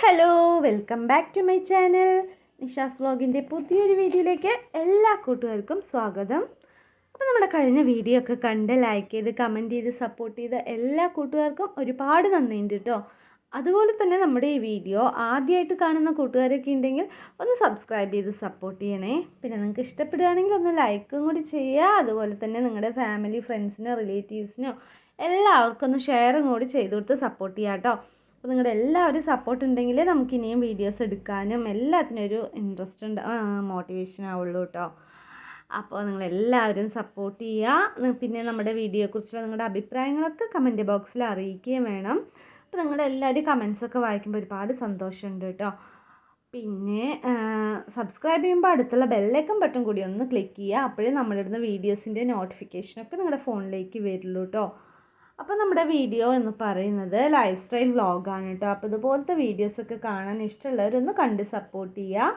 Hello welcome back to my channel. Nisha's വ്ളോഗിന്റെ പുതിയൊരു വീഡിയോയിലേക്ക് എല്ലാ കൂട്ടുകാർക്കും സ്വാഗതം. അപ്പോൾ നമ്മുടെ കഴിഞ്ഞ വീഡിയോ ഒക്കെ കണ്ട് ലൈക്ക് ചെയ്ത് കമന്റ് ചെയ്ത് സപ്പോർട്ട് ചെയ്ത എല്ലാ കൂട്ടുകാർക്കും ഒരുപാട് നന്ദിയുണ്ട് കേട്ടോ. അതുപോലെ തന്നെ നമ്മുടെ ഈ വീഡിയോ ആദ്യമായിട്ട് കാണുന്ന കൂട്ടുകാരൊക്കെ ഉണ്ടെങ്കിൽ ഒന്ന് സബ്സ്ക്രൈബ് ചെയ്ത് സപ്പോർട്ട് ചെയ്യണേ. പിന്നെ നിങ്ങൾക്ക് ഇഷ്ടപ്പെടുകയാണെങ്കിൽ ഒന്ന് ലൈക്കും കൂടി ചെയ്യുക. അതുപോലെ തന്നെ നിങ്ങളുടെ ഫാമിലി ഫ്രണ്ട്സിനോ റിലേറ്റീവ്സിനോ എല്ലാവർക്കും ഒന്ന് ഷെയറും കൂടി ചെയ്ത് കൊടുത്ത് സപ്പോർട്ട് ചെയ്യാം കേട്ടോ. അപ്പോൾ നിങ്ങളുടെ എല്ലാവരും സപ്പോർട്ട് ഉണ്ടെങ്കിൽ നമുക്ക് ഇനിയും വീഡിയോസ് എടുക്കാനും എല്ലാത്തിനും ഒരു ഇൻട്രസ്റ്റ് ഉണ്ട്. മോട്ടിവേഷൻ ആവുള്ളൂ കേട്ടോ അപ്പോൾ നിങ്ങളെല്ലാവരും സപ്പോർട്ട് ചെയ്യുക പിന്നെ നമ്മുടെ വീഡിയോയെക്കുറിച്ചുള്ള നിങ്ങളുടെ അഭിപ്രായങ്ങളൊക്കെ കമന്റ് ബോക്സിൽ അറിയിക്കുകയും വേണം. അപ്പോൾ നിങ്ങളുടെ എല്ലാവരും കമൻസൊക്കെ വായിക്കുമ്പോൾ ഒരുപാട് സന്തോഷമുണ്ട് കേട്ടോ പിന്നെ സബ്സ്ക്രൈബ് ചെയ്യുമ്പോൾ അടുത്തുള്ള ബെല്ലൈക്കൺ ബട്ടൺ കൂടി ഒന്ന് ക്ലിക്ക് ചെയ്യുക അപ്പോഴേ നമ്മളിടുന്ന വീഡിയോസിന്റെ നോട്ടിഫിക്കേഷനൊക്കെ നിങ്ങളുടെ ഫോണിലേക്ക് വരുള്ളൂ കേട്ടോ അപ്പോൾ നമ്മുടെ വീഡിയോ എന്ന് പറയുന്നത് ലൈഫ് സ്റ്റൈൽ വ്ളോഗാണ് കേട്ടോ അപ്പോൾ ഇതുപോലത്തെ വീഡിയോസൊക്കെ കാണാൻ ഇഷ്ടമുള്ളവരൊന്ന് കണ്ട് സപ്പോർട്ട് ചെയ്യുക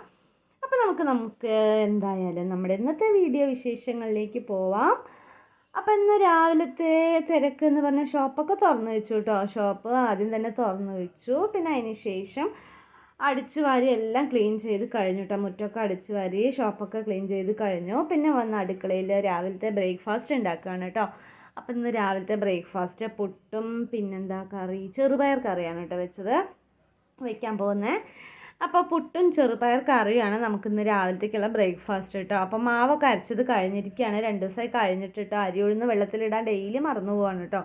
അപ്പോൾ നമുക്ക് നമുക്ക് എന്തായാലും നമ്മുടെ ഇന്നത്തെ വീഡിയോ വിശേഷങ്ങളിലേക്ക് പോവാം. അപ്പോൾ ഇന്ന് രാവിലത്തെ തിരക്ക് എന്ന് പറഞ്ഞ ഷോപ്പൊക്കെ തുറന്നു വെച്ചു കേട്ടോ ഷോപ്പ് ആദ്യം തന്നെ തുറന്നു വെച്ചു. പിന്നെ അതിന് ശേഷം അടിച്ചു വാരി എല്ലാം ക്ലീൻ ചെയ്ത് കഴിഞ്ഞു കേട്ടോ മുറ്റമൊക്കെ അടിച്ചു വാരി ഷോപ്പൊക്കെ ക്ലീൻ ചെയ്ത് കഴിഞ്ഞു. പിന്നെ വന്ന് അടുക്കളയിൽ രാവിലത്തെ ബ്രേക്ക്ഫാസ്റ്റ് ഉണ്ടാക്കുകയാണ് കേട്ടോ അപ്പം ഇന്ന് രാവിലത്തെ ബ്രേക്ക്ഫാസ്റ്റ് പുട്ടും പിന്നെന്താ കറി? ചെറുപയർ കറിയാണ് കേട്ടോ വെച്ചത്. വയ്ക്കാൻ പോകുന്നത് അപ്പോൾ പുട്ടും ചെറുപയർ കറിയാണ് നമുക്കിന്ന് രാവിലത്തേക്കുള്ള ബ്രേക്ക്ഫാസ്റ്റ് കേട്ടോ. അപ്പോൾ മാവൊക്കെ അരച്ചത് കഴിഞ്ഞിരിക്കുകയാണ്. രണ്ട് ദിവസമായി കഴിഞ്ഞിട്ടിട്ട് അരി ഉഴുന്ന് വെള്ളത്തിലിടാൻ ഡെയിലി മറന്നു പോവാണ് കേട്ടോ.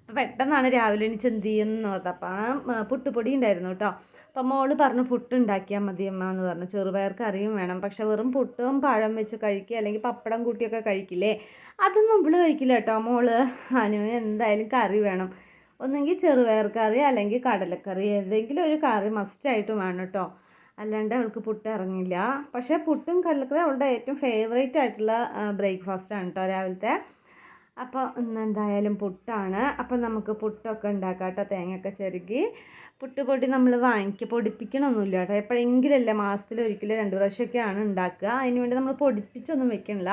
അപ്പോൾ പെട്ടെന്നാണ് രാവിലെ എനിക്ക് എന്ത് ചെയ്യുമെന്ന് ഓർത്തത് അപ്പോൾ പുട്ടുപൊടി ഉണ്ടായിരുന്നു കേട്ടോ. അപ്പം മോൾ പറഞ്ഞു പുട്ട് ഉണ്ടാക്കിയാൽ മതി അമ്മ എന്ന് പറഞ്ഞു. ചെറുപയർ കറിയും വേണം. പക്ഷെ വെറും പുട്ടും പഴം വെച്ച് കഴിക്കുക അല്ലെങ്കിൽ പപ്പടം കൂട്ടിയൊക്കെ കഴിക്കില്ലേ? അതൊന്നും ഇവൾ കഴിക്കില്ല കേട്ടോ മോൾ. അനുവിന് എന്തായാലും കറി വേണം. ഒന്നെങ്കിൽ ചെറുപയർ കറി അല്ലെങ്കിൽ കടലക്കറി. ഏതെങ്കിലും ഒരു കറി മസ്റ്റായിട്ടും വേണം കേട്ടോ. അല്ലാണ്ട് അവൾക്ക് പുട്ട് ഇറങ്ങില്ല. പക്ഷേ പുട്ടും കടലക്കറി അവളുടെ ഏറ്റവും ഫേവറേറ്റ് ആയിട്ടുള്ള ബ്രേക്ക്ഫാസ്റ്റ് ആണ് കേട്ടോ രാവിലത്തെ. അപ്പോൾ ഇന്ന് എന്തായാലും പുട്ടാണ്. അപ്പം നമുക്ക് പുട്ടൊക്കെ ഉണ്ടാക്കാം കേട്ടോ തേങ്ങയൊക്കെ ചെറുകി. പുട്ടുപൊടി നമ്മൾ വാങ്ങിക്കുക പൊടിപ്പിക്കണമൊന്നുമില്ല കേട്ടോ. എപ്പോഴെങ്കിലല്ലേ മാസത്തിൽ ഒരിക്കലും രണ്ട് പ്രാവശ്യമൊക്കെയാണ് ഉണ്ടാക്കുക. അതിന് വേണ്ടി നമ്മൾ പൊടിപ്പിച്ചൊന്നും വെക്കണില്ല.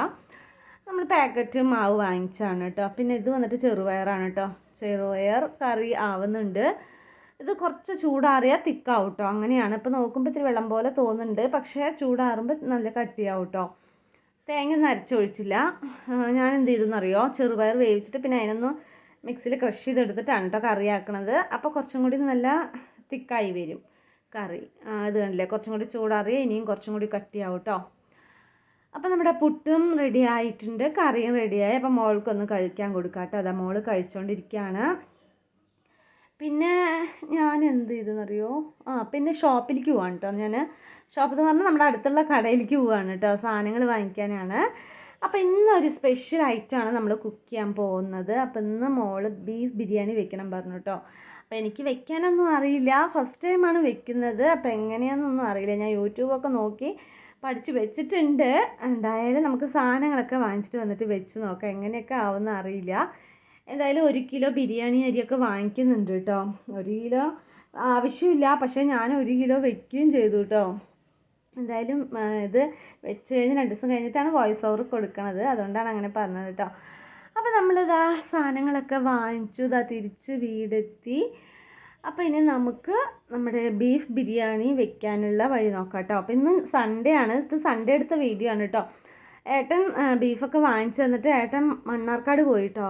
നമ്മൾ പാക്കറ്റ് മാവ് വാങ്ങിച്ചാണ് കേട്ടോ. പിന്നെ ഇത് വന്നിട്ട് ചെറുപയറാണ് കേട്ടോ. ചെറുപയർ കറി ആവുന്നുണ്ട്. ഇത് കുറച്ച് ചൂടാറിയാൽ തിക്കാവും കേട്ടോ. അങ്ങനെയാണ്. ഇപ്പോൾ നോക്കുമ്പോൾ ഇത്തിരി വെള്ളം പോലെ തോന്നുന്നുണ്ട്. പക്ഷേ ചൂടാറുമ്പോൾ നല്ല കട്ടിയാവും കേട്ടോ. തേങ്ങ നരച്ചൊഴിച്ചില്ല ഞാൻ എന്ത് ചെയ്തെന്നറിയോ? ചെറുപയർ വേവിച്ചിട്ട് പിന്നെ അതിനൊന്ന് മിക്സിയിൽ ക്രഷ് ചെയ്തെടുത്തിട്ടാണ് കേട്ടോ കറി ആക്കണത് അപ്പോൾ കുറച്ചും കൂടി നല്ല തിക്കായി വരും കറി. ഇത് കണ്ടില്ലേ? കുറച്ചും കൂടി ചൂടാറിയാൽ ഇനിയും കുറച്ചും കൂടി കട്ടിയാവും കേട്ടോ. അപ്പോൾ നമ്മുടെ പുട്ടും റെഡി ആയിട്ടുണ്ട് കറിയും റെഡിയായി അപ്പോൾ മോൾക്കൊന്ന് കഴിക്കാൻ കൊടുക്കാം കേട്ടോ അതാ മോൾ കഴിച്ചുകൊണ്ടിരിക്കുകയാണ് പിന്നെ ഞാൻ എന്ത് ചെയ്തെന്നറിയോ? ആ പിന്നെ ഷോപ്പിലേക്ക് പോവാണ് കേട്ടോ ഞാൻ ഷോപ്പ് എന്ന് പറഞ്ഞാൽ നമ്മുടെ അടുത്തുള്ള കടയിലേക്ക് പോവാണ് കേട്ടോ സാധനങ്ങൾ വാങ്ങിക്കാനാണ്. അപ്പോൾ ഇന്ന് ഒരു സ്പെഷ്യൽ ഐറ്റമാണ് നമ്മൾ കുക്ക് ചെയ്യാൻ പോകുന്നത്. അപ്പോൾ ഇന്ന് മോൾ ബീഫ് ബിരിയാണി വെക്കണം പറഞ്ഞു കേട്ടോ അപ്പോൾ എനിക്ക് വെക്കാനൊന്നും അറിയില്ല. ഫസ്റ്റ് ടൈമാണ് വെക്കുന്നത്. അപ്പോൾ എങ്ങനെയാണെന്നൊന്നും അറിയില്ല. ഞാൻ യൂട്യൂബൊക്കെ നോക്കി പഠിച്ച് വെച്ചിട്ടുണ്ട്. എന്തായാലും നമുക്ക് സാധനങ്ങളൊക്കെ വാങ്ങിച്ചിട്ട് വന്നിട്ട് വെച്ച് നോക്കാം. എങ്ങനെയൊക്കെ ആവുമെന്ന് അറിയില്ല. എന്തായാലും ഒരു കിലോ ബിരിയാണി അരിയൊക്കെ വാങ്ങിക്കുന്നുണ്ട് കേട്ടോ. ഒരു കിലോ ആവശ്യമില്ല. പക്ഷേ ഞാൻ ഒരു കിലോ വെക്കുകയും ചെയ്തു കേട്ടോ. എന്തായാലും ഇത് വെച്ച് കഴിഞ്ഞ് രണ്ട് ദിവസം കഴിഞ്ഞിട്ടാണ് വോയിസ് ഓവർ കൊടുക്കണത്. അതുകൊണ്ടാണ് അങ്ങനെ പറഞ്ഞത് കേട്ടോ. അപ്പോൾ നമ്മളിതാ സാധനങ്ങളൊക്കെ വാങ്ങിച്ചു. ഇതാ തിരിച്ച് വീടെത്തി. അപ്പോൾ ഇനി നമുക്ക് നമ്മുടെ ബീഫ് ബിരിയാണി വെക്കാനുള്ള വഴി നോക്കാം കേട്ടോ അപ്പോൾ ഇന്ന് സൺഡേ ആണ്. ഇത് സൺഡേ എടുത്ത വീഡിയോ ആണ് കേട്ടോ ഏട്ടൻ ബീഫൊക്കെ വാങ്ങിച്ചു തന്നിട്ട് ഏട്ടൻ മണ്ണാർക്കാട് പോയി പോയിട്ടോ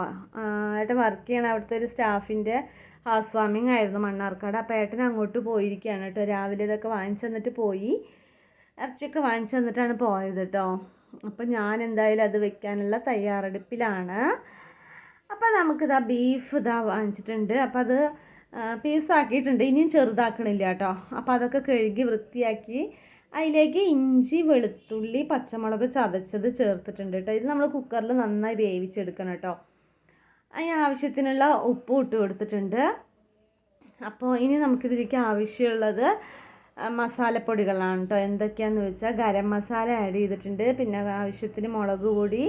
ഏട്ടൻ വർക്ക് ചെയ്യണം അവിടുത്തെ ഒരു സ്റ്റാഫിന്റെ ഹൗസ് വാമിങ് ആയിരുന്നു മണ്ണാർക്കാട്. അപ്പോൾ ഏട്ടൻ അങ്ങോട്ട് പോയിരിക്കുകയാണ് കേട്ടോ രാവിലെ ഇതൊക്കെ വാങ്ങിച്ചു തന്നിട്ട് പോയി. ഇറച്ചിയൊക്കെ വാങ്ങിച്ചു തന്നിട്ടാണ് പോയത് കേട്ടോ അപ്പോൾ ഞാൻ എന്തായാലും അത് വെക്കാനുള്ള തയ്യാറെടുപ്പിലാണ്. അപ്പോൾ നമുക്കിതാ ബീഫ് ഇതാ വാങ്ങിച്ചിട്ടുണ്ട്. അപ്പോൾ അത് പീസാക്കിയിട്ടുണ്ട്. ഇനിയും ചെറുതാക്കണില്ല കേട്ടോ. അപ്പോൾ അതൊക്കെ കഴുകി വൃത്തിയാക്കി അതിലേക്ക് ഇഞ്ചി വെളുത്തുള്ളി പച്ചമുളക് ചതച്ചത് ചേർത്തിട്ടുണ്ട് കേട്ടോ. ഇത് നമ്മൾ കുക്കറിൽ നന്നായി വേവിച്ചെടുക്കണം കേട്ടോ. അതിന് ആവശ്യത്തിനുള്ള ഉപ്പ് ഇട്ട് കൊടുത്തിട്ടുണ്ട്. അപ്പോൾ ഇനി നമുക്കിതിലേക്ക് ആവശ്യമുള്ളത് മസാലപ്പൊടികളാണ് കേട്ടോ. എന്തൊക്കെയാണെന്ന് വെച്ചാൽ ഗരം മസാല ആഡ് ചെയ്തിട്ടുണ്ട്. പിന്നെ ആവശ്യത്തിന് മുളക് പൊടി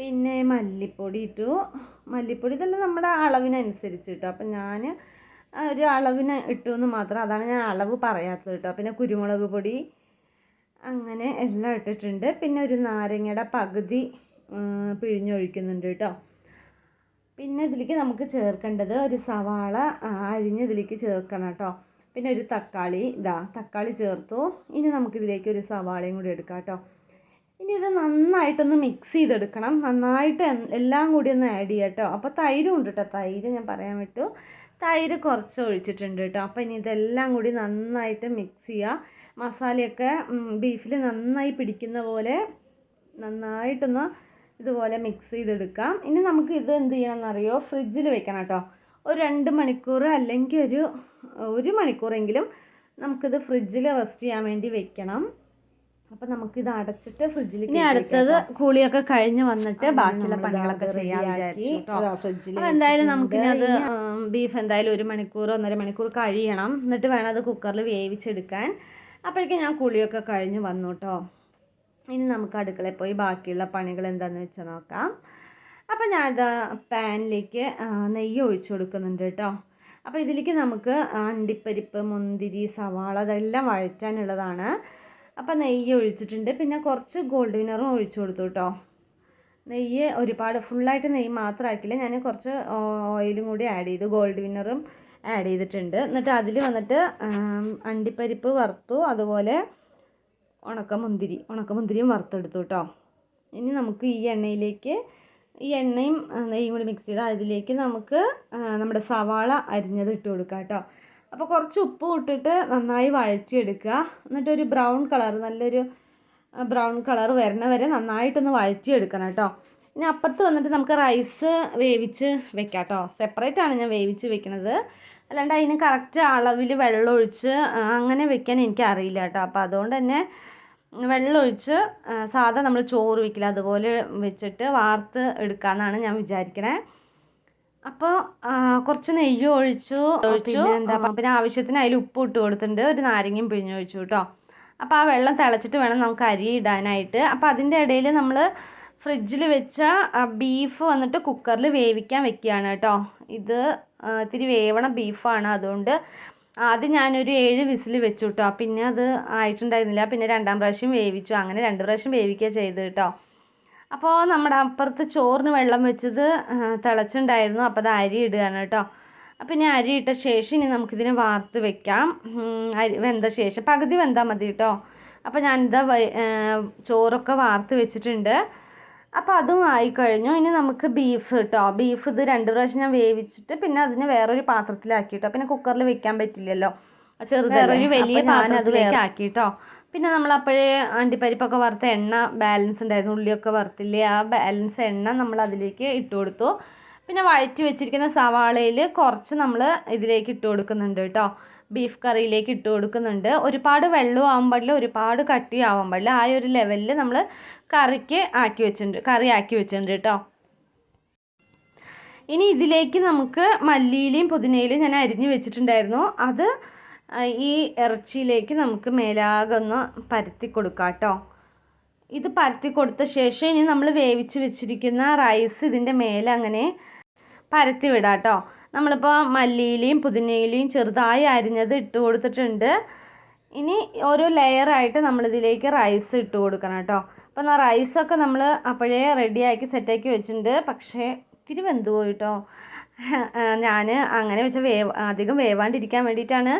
പിന്നെ മല്ലിപ്പൊടി ഇട്ടു. മല്ലിപ്പൊടി തന്നെ നമ്മുടെ അളവിനനുസരിച്ച് ഇട്ടു അപ്പം ഞാൻ ഒരു അളവിന് ഇട്ടു എന്ന് മാത്രം അതാണ് ഞാൻ അളവ് പറയാത്തത് കേട്ടോ. പിന്നെ കുരുമുളക് പൊടി അങ്ങനെ എല്ലാം ഇട്ടിട്ടുണ്ട്. പിന്നെ ഒരു നാരങ്ങയുടെ പകുതി പിഴിഞ്ഞൊഴിക്കുന്നുണ്ട് കേട്ടോ. പിന്നെ ഇതിലേക്ക് നമുക്ക് ചേർക്കേണ്ടത് ഒരു സവാള അരിഞ്ഞ് ഇതിലേക്ക് ചേർക്കണം കേട്ടോ. പിന്നെ ഒരു തക്കാളി ഇതാ തക്കാളി ചേർത്തു. ഇനി നമുക്കിതിലേക്ക് ഒരു സവാളയും കൂടി എടുക്കാം കേട്ടോ. നന്നായിട്ടൊന്ന് മിക്സ് ചെയ്തെടുക്കണം. നന്നായിട്ട് എല്ലാം കൂടി ഒന്ന് ആഡ് ചെയ്യാം കേട്ടോ അപ്പോൾ തൈരും ഉണ്ട് കേട്ടോ തൈര് ഞാൻ പറയാൻ വിട്ടു. തൈര് കുറച്ച് ഒഴിച്ചിട്ടുണ്ട് കേട്ടോ അപ്പോൾ ഇനി ഇതെല്ലാം കൂടി നന്നായിട്ട് മിക്സ് ചെയ്യുക മസാലയൊക്കെ ബീഫിൽ നന്നായി പിടിക്കുന്ന പോലെ നന്നായിട്ടൊന്ന് ഇതുപോലെ മിക്സ് ചെയ്തെടുക്കാം. ഇനി നമുക്ക് ഇത് എന്ത് ചെയ്യണമെന്നറിയോ? ഫ്രിഡ്ജിൽ വെക്കണം കേട്ടോ ഒരു രണ്ട് മണിക്കൂർ അല്ലെങ്കിൽ ഒരു ഒരു മണിക്കൂറെങ്കിലും നമുക്കിത് ഫ്രിഡ്ജിൽ റെസ്റ്റ് ചെയ്യാൻ വേണ്ടി വെക്കണം. അപ്പം ഇത് അടച്ചിട്ട് ഫ്രിഡ്ജിൽ ഇനി അടുത്തത് കൂളിയൊക്കെ കഴിഞ്ഞ് വന്നിട്ട് ബാക്കിയുള്ള പണികളൊക്കെ ചെയ്യാൻ ഫ്രിഡ്ജിൽ എന്തായാലും നമുക്കിനി അത് ബീഫ് എന്തായാലും ഒരു മണിക്കൂർ ഒന്നര മണിക്കൂർ കഴിയണം. എന്നിട്ട് വേണം അത് കുക്കറിൽ വേവിച്ചെടുക്കാൻ. അപ്പോഴേക്കും ഞാൻ കുളിയൊക്കെ കഴിഞ്ഞ് വന്നു കേട്ടോ ഇനി നമുക്ക് അടുക്കളയിൽ പോയി ബാക്കിയുള്ള പണികൾ എന്താണെന്ന് വെച്ച് നോക്കാം. അപ്പം ഞാൻ അത് പാനിലേക്ക് നെയ്യ് ഒഴിച്ചു കൊടുക്കുന്നുണ്ട് കേട്ടോ അപ്പോൾ ഇതിലേക്ക് നമുക്ക് അണ്ടിപ്പരിപ്പ് മുന്തിരി സവാള അതെല്ലാം വഴറ്റാനുള്ളതാണ്. അപ്പോൾ നെയ്യ് ഒഴിച്ചിട്ടുണ്ട്. പിന്നെ കുറച്ച് ഗോൾഡ് വിനറും ഒഴിച്ചു കൊടുത്തു കേട്ടോ നെയ്യ് ഒരുപാട് ഫുള്ളായിട്ട് നെയ്യ് മാത്രമാക്കില്ല ഞാൻ കുറച്ച് ഓയിലും കൂടി ആഡ് ചെയ്തു. ഗോൾഡ് വിന്നറും ആഡ് ചെയ്തിട്ടുണ്ട്. എന്നിട്ട് അതിൽ വന്നിട്ട് അണ്ടിപ്പരിപ്പ് വറുത്തു. അതുപോലെ ഉണക്കമുന്തിരി ഉണക്കമുന്തിരിയും വറുത്തെടുത്തു കേട്ടോ ഇനി നമുക്ക് ഈ എണ്ണയിലേക്ക് ഈ എണ്ണയും നെയ്യും കൂടി മിക്സ് ചെയ്ത് അതിലേക്ക് നമുക്ക് നമ്മുടെ സവാള അരിഞ്ഞത് ഇട്ട് കൊടുക്കാം കേട്ടോ അപ്പോൾ കുറച്ച് ഉപ്പ് ഇട്ടിട്ട് നന്നായി വഴറ്റിയെടുക്കുക. എന്നിട്ടൊരു ബ്രൗൺ കളർ നല്ലൊരു ബ്രൗൺ കളർ വരണ വരെ നന്നായിട്ടൊന്ന് വഴറ്റിയെടുക്കണം കേട്ടോ. ഇനി അപ്പുറത്ത് വന്നിട്ട് നമുക്ക് റൈസ് വേവിച്ച് വെക്കാം കേട്ടോ. ആണ് ഞാൻ വേവിച്ച് വെക്കുന്നത് അല്ലാണ്ട് അതിന് കറക്റ്റ് അളവിൽ വെള്ളം ഒഴിച്ച് അങ്ങനെ വെക്കാൻ എനിക്ക് അറിയില്ല കേട്ടോ. അപ്പോൾ അതുകൊണ്ട് തന്നെ വെള്ളമൊഴിച്ച് സാധാ നമ്മൾ ചോറ് വെക്കില്ല. അതുപോലെ വെച്ചിട്ട് വാർത്ത് എടുക്കാമെന്നാണ് ഞാൻ വിചാരിക്കണേ. അപ്പോൾ കുറച്ച് നെയ്യ് ഒഴിച്ചു. ഒഴിച്ചു. എന്താ പിന്നെ ആവശ്യത്തിന് അതിൽ ഉപ്പ് ഇട്ട് കൊടുത്തിട്ടുണ്ട്. ഒരു നാരങ്ങയും പിഴിഞ്ഞൊഴിച്ചു കേട്ടോ. അപ്പോൾ ആ വെള്ളം തിളച്ചിട്ട് വേണം നമുക്ക് അരി ഇടാനായിട്ട്. അപ്പോൾ അതിന്റെ ഇടയിൽ നമ്മൾ ഫ്രിഡ്ജിൽ വെച്ച ബീഫ് വന്നിട്ട് കുക്കറിൽ വേവിക്കാൻ വെക്കുകയാണ് കേട്ടോ. ഇത് ഇത്തിരി വേവണ ബീഫാണ് അതുകൊണ്ട് ആദ്യം ഞാനൊരു ഏഴ് വിസിൽ വെച്ചു കേട്ടോ. പിന്നെ അത് ആയിട്ടുണ്ടായിരുന്നില്ല. പിന്നെ രണ്ടാം പ്രാവശ്യം വേവിച്ചു. അങ്ങനെ രണ്ട് പ്രാവശ്യം വേവിക്കുക ചെയ്ത് കേട്ടോ. അപ്പോൾ നമ്മുടെ അപ്പുറത്ത് ചോറിന് വെള്ളം വെച്ചത് തിളച്ചിട്ടുണ്ടായിരുന്നു അപ്പോൾ അത് അരി ഇടുകയാണ് കേട്ടോ. അപ്പം ഇനി അരി ഇട്ട ശേഷം ഇനി നമുക്കിതിനെ വാർത്ത് വെക്കാം. അരി വെന്ത ശേഷം പകുതി വെന്താൽ മതി കേട്ടോ. അപ്പോൾ ഞാനിതാ വൈ- ചോറൊക്കെ വാർത്ത് വെച്ചിട്ടുണ്ട്. അപ്പോൾ അതും ആയിക്കഴിഞ്ഞു. ഇനി നമുക്ക് ബീഫ് കേട്ടോ. ബീഫ് ഇത് രണ്ട് പ്രാവശ്യം ഞാൻ വേവിച്ചിട്ട് പിന്നെ അതിനെ വേറൊരു പാത്രത്തിലാക്കി കേട്ടോ. പിന്നെ കുക്കറിൽ വെക്കാൻ പറ്റില്ലല്ലോ. ചെറുതായി വലിയ വലിയ പാത്രത്തിലേക്ക് ആക്കി കേട്ടോ. പിന്നെ നമ്മൾ അപ്പോഴേ അണ്ടിപ്പരിപ്പൊക്കെ വറുത്ത എണ്ണ ബാലൻസ് ഉണ്ടായിരുന്നു ഉള്ളിയൊക്കെ വറുത്തില്ലേ ആ ബാലൻസ് എണ്ണ നമ്മൾ അതിലേക്ക് ഇട്ട് കൊടുത്തു. പിന്നെ വഴറ്റി വെച്ചിരിക്കുന്ന സവാളയിൽ കുറച്ച് നമ്മൾ ഇതിലേക്ക് ഇട്ട് കൊടുക്കുന്നുണ്ട് കേട്ടോ. ബീഫ് കറിയിലേക്ക് ഇട്ട് കൊടുക്കുന്നുണ്ട്. ഒരുപാട് വെള്ളം ആവാൻ പാടില്ല ഒരുപാട് കട്ടി ആവാൻ പാടില്ല. ആ ഒരു ലെവലിൽ നമ്മൾ കറിക്ക് ആക്കി വെച്ചിട്ടുണ്ട് കറി ആക്കി വെച്ചിട്ടുണ്ട് കേട്ടോ. ഇനി ഇതിലേക്ക് നമുക്ക് മല്ലിയിലയും പുതിനയിലും ഞാൻ അരിഞ്ഞ് വെച്ചിട്ടുണ്ടായിരുന്നു. അത് ഈ ഇറച്ചിയിലേക്ക് നമുക്ക് മേലാകെ ഒന്ന് പരത്തി കൊടുക്കാം കേട്ടോ. ഇത് പരത്തി കൊടുത്ത ശേഷം ഇനി നമ്മൾ വേവിച്ച് വെച്ചിരിക്കുന്ന റൈസ് ഇതിന്റെ മേലെ അങ്ങനെ പരത്തി വിടാം കേട്ടോ. നമ്മളിപ്പോൾ മല്ലിയിലയും പുതിനയിലയും ചെറുതായി അരിഞ്ഞത് ഇട്ട് കൊടുത്തിട്ടുണ്ട്. ഇനി ഓരോ ലെയറായിട്ട് നമ്മളിതിലേക്ക് റൈസ് ഇട്ട് കൊടുക്കണം കേട്ടോ. അപ്പം എന്നാൽ റൈസൊക്കെ നമ്മൾ അപ്പോഴേ റെഡിയാക്കി സെറ്റാക്കി വെച്ചിട്ടുണ്ട്. പക്ഷേ ഇത്തിരി വെന്തു പോയിട്ടോ ഞാൻ അങ്ങനെ വെച്ച വേവ് അധികം വേവാണ്ടിരിക്കാൻ വേണ്ടിയിട്ടാണ്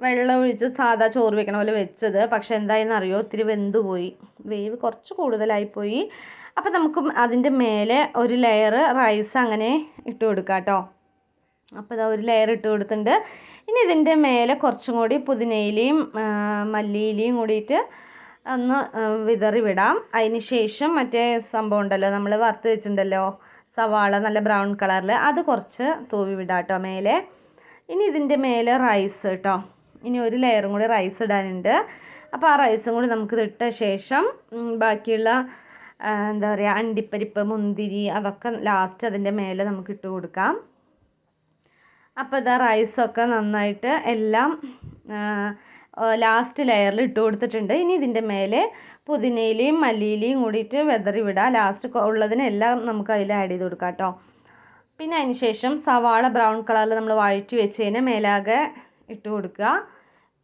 വെള്ളം ഒഴിച്ച് സാധാ ചോറ് വെക്കണ പോലെ വെച്ചത്. പക്ഷെ എന്തായെന്ന് അറിയോ ഇത്തിരി വെന്തുപോയി. വേവ് കുറച്ച് കൂടുതലായിപ്പോയി. അപ്പം നമുക്ക് അതിന്റെ മേലെ ഒരു ലെയർ റൈസ് അങ്ങനെ ഇട്ട് കൊടുക്കാം കേട്ടോ. അപ്പോൾ ഇതാ ഒരു ലെയർ ഇട്ട് കൊടുത്തിട്ടുണ്ട്. ഇനി ഇതിന്റെ മേലെ കുറച്ചും കൂടി പുതിനയിലയും മല്ലിയിലയും കൂടിയിട്ട് ഒന്ന് വിതറി വിടാം അതിന് ശേഷം മറ്റേ സംഭവം ഉണ്ടല്ലോ നമ്മൾ വറുത്ത് വെച്ചിട്ടുണ്ടല്ലോ സവാള നല്ല ബ്രൗൺ കളറിൽ അത് കുറച്ച് തൂവി വിടാം കേട്ടോ മേലെ. ഇനി ഇതിന്റെ മേലെ റൈസ് കേട്ടോ. ഇനി ഒരു ലെയറും കൂടി റൈസ് ഇടാനുണ്ട്. അപ്പോൾ ആ റൈസും കൂടി നമുക്ക് ഇട്ട ശേഷം ബാക്കിയുള്ള എന്താ പറയുക അണ്ടിപ്പരിപ്പ് മുന്തിരി അതൊക്കെ ലാസ്റ്റ് അതിന്റെ മേലെ നമുക്ക് ഇട്ട് കൊടുക്കാം. അപ്പോൾ ഇതാ റൈസൊക്കെ നന്നായിട്ട് എല്ലാം ലാസ്റ്റ് ലെയറിൽ ഇട്ട് കൊടുത്തിട്ടുണ്ട്. ഇനി ഇതിന്റെ മേലെ പുതിനയിലയും മല്ലിയിലയും കൂടിയിട്ട് വെതറി വിടാം. ലാസ്റ്റ് ഉള്ളതിനെല്ലാം നമുക്ക് അതിൽ ആഡ് ചെയ്ത് കൊടുക്കാം കേട്ടോ. പിന്നെ അതിന് ശേഷം സവാള ബ്രൗൺ കളറിൽ നമ്മൾ വഴറ്റി വെച്ചതിന് മേലാകെ ഇട്ട് കൊടുക്കുക.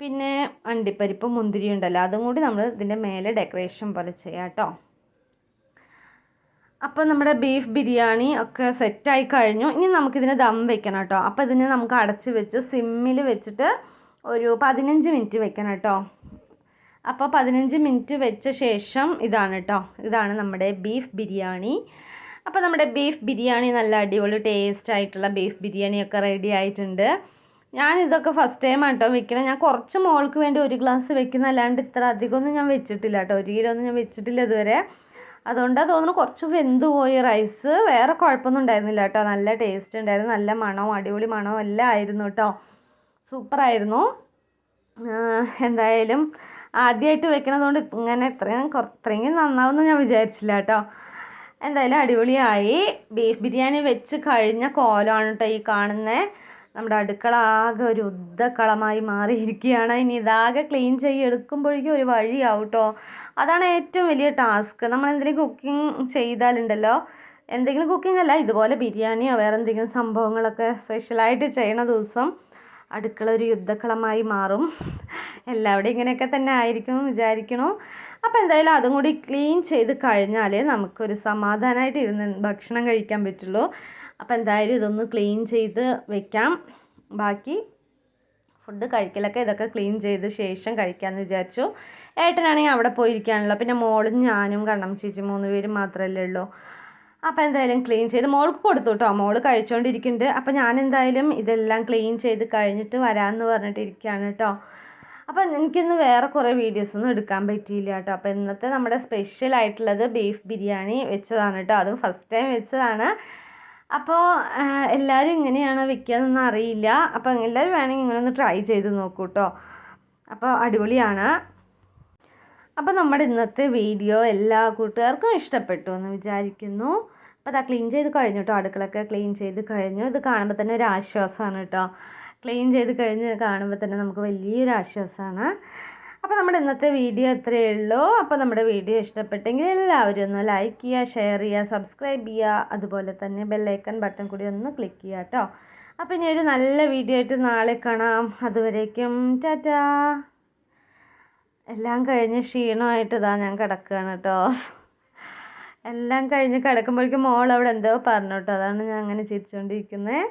പിന്നെ അണ്ടിപ്പരിപ്പ് മുന്തിരി ഉണ്ടല്ലോ. അതും കൂടി നമ്മൾ ഇതിന്റെ മേലെ ഡെക്കറേഷൻ പോലെ ചെയ്യാം കേട്ടോ. അപ്പോൾ നമ്മുടെ ബീഫ് ബിരിയാണി ഒക്കെ സെറ്റായി കഴിഞ്ഞു. ഇനി നമുക്കിതിന് ദം വെക്കണം കേട്ടോ. അപ്പോൾ ഇതിനെ നമുക്ക് അടച്ച് വെച്ച് സിമ്മിൽ വെച്ചിട്ട് ഒരു പതിനഞ്ച് മിനിറ്റ് വെക്കണം കേട്ടോ. അപ്പോൾ പതിനഞ്ച് മിനിറ്റ് വെച്ച ശേഷം ഇതാണ് കേട്ടോ. ഇതാണ് നമ്മുടെ ബീഫ് ബിരിയാണി. അപ്പോൾ നമ്മുടെ ബീഫ് ബിരിയാണി നല്ല അടിപൊളി ടേസ്റ്റ് ആയിട്ടുള്ള ബീഫ് ബിരിയാണിയൊക്കെ റെഡി ആയിട്ടുണ്ട്. ഞാൻ ഇതൊക്കെ ഫസ്റ്റ് ടൈം ആട്ടോ വെക്കണം. ഞാൻ കുറച്ച് മോൾക്ക് വേണ്ടി ഒരു ഗ്ലാസ് വെക്കുന്ന അല്ലാണ്ട് ഇത്ര അധികമൊന്നും ഞാൻ വെച്ചിട്ടില്ല കേട്ടോ. ഒരു കിലോ ഒന്നും ഞാൻ വെച്ചിട്ടില്ല ഇതുവരെ. അതുകൊണ്ടാണ് തോന്നുന്നു കുറച്ച് വെന്ത് പോയി റൈസ് വേറെ കുഴപ്പമൊന്നും ഉണ്ടായിരുന്നില്ല കേട്ടോ. നല്ല ടേസ്റ്റ് ഉണ്ടായിരുന്നു. നല്ല മണവും അടിപൊളി മണവും എല്ലാം ആയിരുന്നു കേട്ടോ. സൂപ്പറായിരുന്നു എന്തായാലും ആദ്യമായിട്ട് വെക്കണതുകൊണ്ട് ഇങ്ങനെ ഇത്രയും ഇത്രയും നന്നാവുമെന്ന് ഞാൻ വിചാരിച്ചില്ല കേട്ടോ. എന്തായാലും അടിപൊളിയായി. ബീഫ് ബിരിയാണി വെച്ച് കഴിഞ്ഞ കോലമാണ് കേട്ടോ ഈ കാണുന്നത് നമ്മുടെ അടുക്കള ആകെ ഒരു ഉദ്ധക്കളമായി മാറിയിരിക്കുകയാണ്. ഇനി ഇതാകെ ക്ലീൻ ചെയ്ത് എടുക്കുമ്പോഴേക്കും ഒരു വഴിയാവും കേട്ടോ അതാണ് ഏറ്റവും വലിയ ടാസ്ക് നമ്മൾ എന്തെങ്കിലും കുക്കിംഗ് ചെയ്താലുണ്ടല്ലോ. എന്തെങ്കിലും കുക്കിംഗ് അല്ല ഇതുപോലെ ബിരിയാണിയോ വേറെ എന്തെങ്കിലും സംഭവങ്ങളൊക്കെ സ്പെഷ്യലായിട്ട് ചെയ്യണ ദിവസം അടുക്കള ഒരു യുദ്ധക്കളമായി മാറും. എല്ലാവരുടെയും ഇങ്ങനെയൊക്കെ തന്നെ ആയിരിക്കും വിചാരിക്കണു. അപ്പോൾ എന്തായാലും അതും കൂടി ക്ലീൻ ചെയ്ത് കഴിഞ്ഞാൽ നമുക്കൊരു സമാധാനമായിട്ട് ഇരുന്ന് ഭക്ഷണം കഴിക്കാൻ പറ്റുള്ളൂ. അപ്പോൾ എന്തായാലും ഇതൊന്ന് ക്ലീൻ ചെയ്ത് വെക്കാം. ബാക്കി ഫുഡ് കഴിക്കലൊക്കെ ഇതൊക്കെ ക്ലീൻ ചെയ്ത് ശേഷം കഴിക്കാമെന്ന് വിചാരിച്ചു. ഏട്ടനാണെങ്കിൽ അവിടെ പോയിരിക്കാനുള്ളത് പിന്നെ മോളും ഞാനും കണ്ണം ചേച്ചി മൂന്ന് പേരും മാത്രമല്ലേ ഉള്ളൂ. അപ്പോൾ എന്തായാലും ക്ലീൻ ചെയ്ത് മോൾക്ക് കൊടുത്തു കേട്ടോ മോൾ കഴിച്ചുകൊണ്ടിരിക്കുന്നുണ്ട് അപ്പോൾ ഞാൻ എന്തായാലും ഇതെല്ലാം ക്ലീൻ ചെയ്ത് കഴിഞ്ഞിട്ട് വരാമെന്ന് പറഞ്ഞിട്ടിരിക്കുകയാണ് കേട്ടോ അപ്പോൾ എനിക്കിന്ന് വേറെ കുറേ വീഡിയോസൊന്നും എടുക്കാൻ പറ്റിയില്ല കേട്ടോ അപ്പോൾ ഇന്നത്തെ നമ്മുടെ സ്പെഷ്യൽ ആയിട്ടുള്ളത് ബീഫ് ബിരിയാണി വെച്ചതാണ് കേട്ടോ അതും ഫസ്റ്റ് ടൈം വെച്ചതാണ്. അപ്പോൾ എല്ലാവരും ഇങ്ങനെയാണോ വെക്കുകയെന്നൊന്നും അറിയില്ല. അപ്പോൾ എല്ലാവരും വേണമെങ്കിൽ നിങ്ങളൊന്ന് ട്രൈ ചെയ്ത് നോക്കൂ കേട്ടോ അപ്പോൾ അടിപൊളിയാണ്. അപ്പോൾ നമ്മുടെ ഇന്നത്തെ വീഡിയോ എല്ലാ കൂട്ടുകാർക്കും ഇഷ്ടപ്പെട്ടു എന്ന് വിചാരിക്കുന്നു. അപ്പോൾ അതാ ക്ലീൻ ചെയ്ത് കഴിഞ്ഞു കേട്ടോ അടുക്കളൊക്കെ ക്ലീൻ ചെയ്ത് കഴിഞ്ഞു. ഇത് കാണുമ്പോൾ തന്നെ ഒരു ആശ്വാസമാണ് കേട്ടോ ക്ലീൻ ചെയ്ത് കഴിഞ്ഞ് കാണുമ്പോൾ തന്നെ നമുക്ക് വലിയൊരു ആശ്വാസമാണ് അപ്പോൾ നമ്മുടെ ഇന്നത്തെ വീഡിയോ ഇത്രയേ ഉള്ളൂ. അപ്പോൾ നമ്മുടെ വീഡിയോ ഇഷ്ടപ്പെട്ടെങ്കിൽ എല്ലാവരും ഒന്ന് ലൈക്ക് ചെയ്യുക ഷെയർ ചെയ്യുക സബ്സ്ക്രൈബ് ചെയ്യുക. അതുപോലെ തന്നെ ബെല്ലൈക്കൺ ബട്ടൺ കൂടി ഒന്ന് ക്ലിക്ക് ചെയ്യുക കേട്ടോ. അപ്പോൾ ഇനി ഒരു നല്ല വീഡിയോ ആയിട്ട് നാളെ കാണാം. അതുവരേക്കും ടാറ്റാ. എല്ലാം കഴിഞ്ഞ് ക്ഷീണമായിട്ട് ഇതാ ഞാൻ കിടക്കുകയാണ് കേട്ടോ. എല്ലാം കഴിഞ്ഞ് കിടക്കുമ്പോഴേക്കും മോൾ അവിടെ എന്തോ പറഞ്ഞു കേട്ടോ. അതാണ് ഞാൻ അങ്ങനെ ചിരിച്ചുകൊണ്ടിരിക്കുന്നത്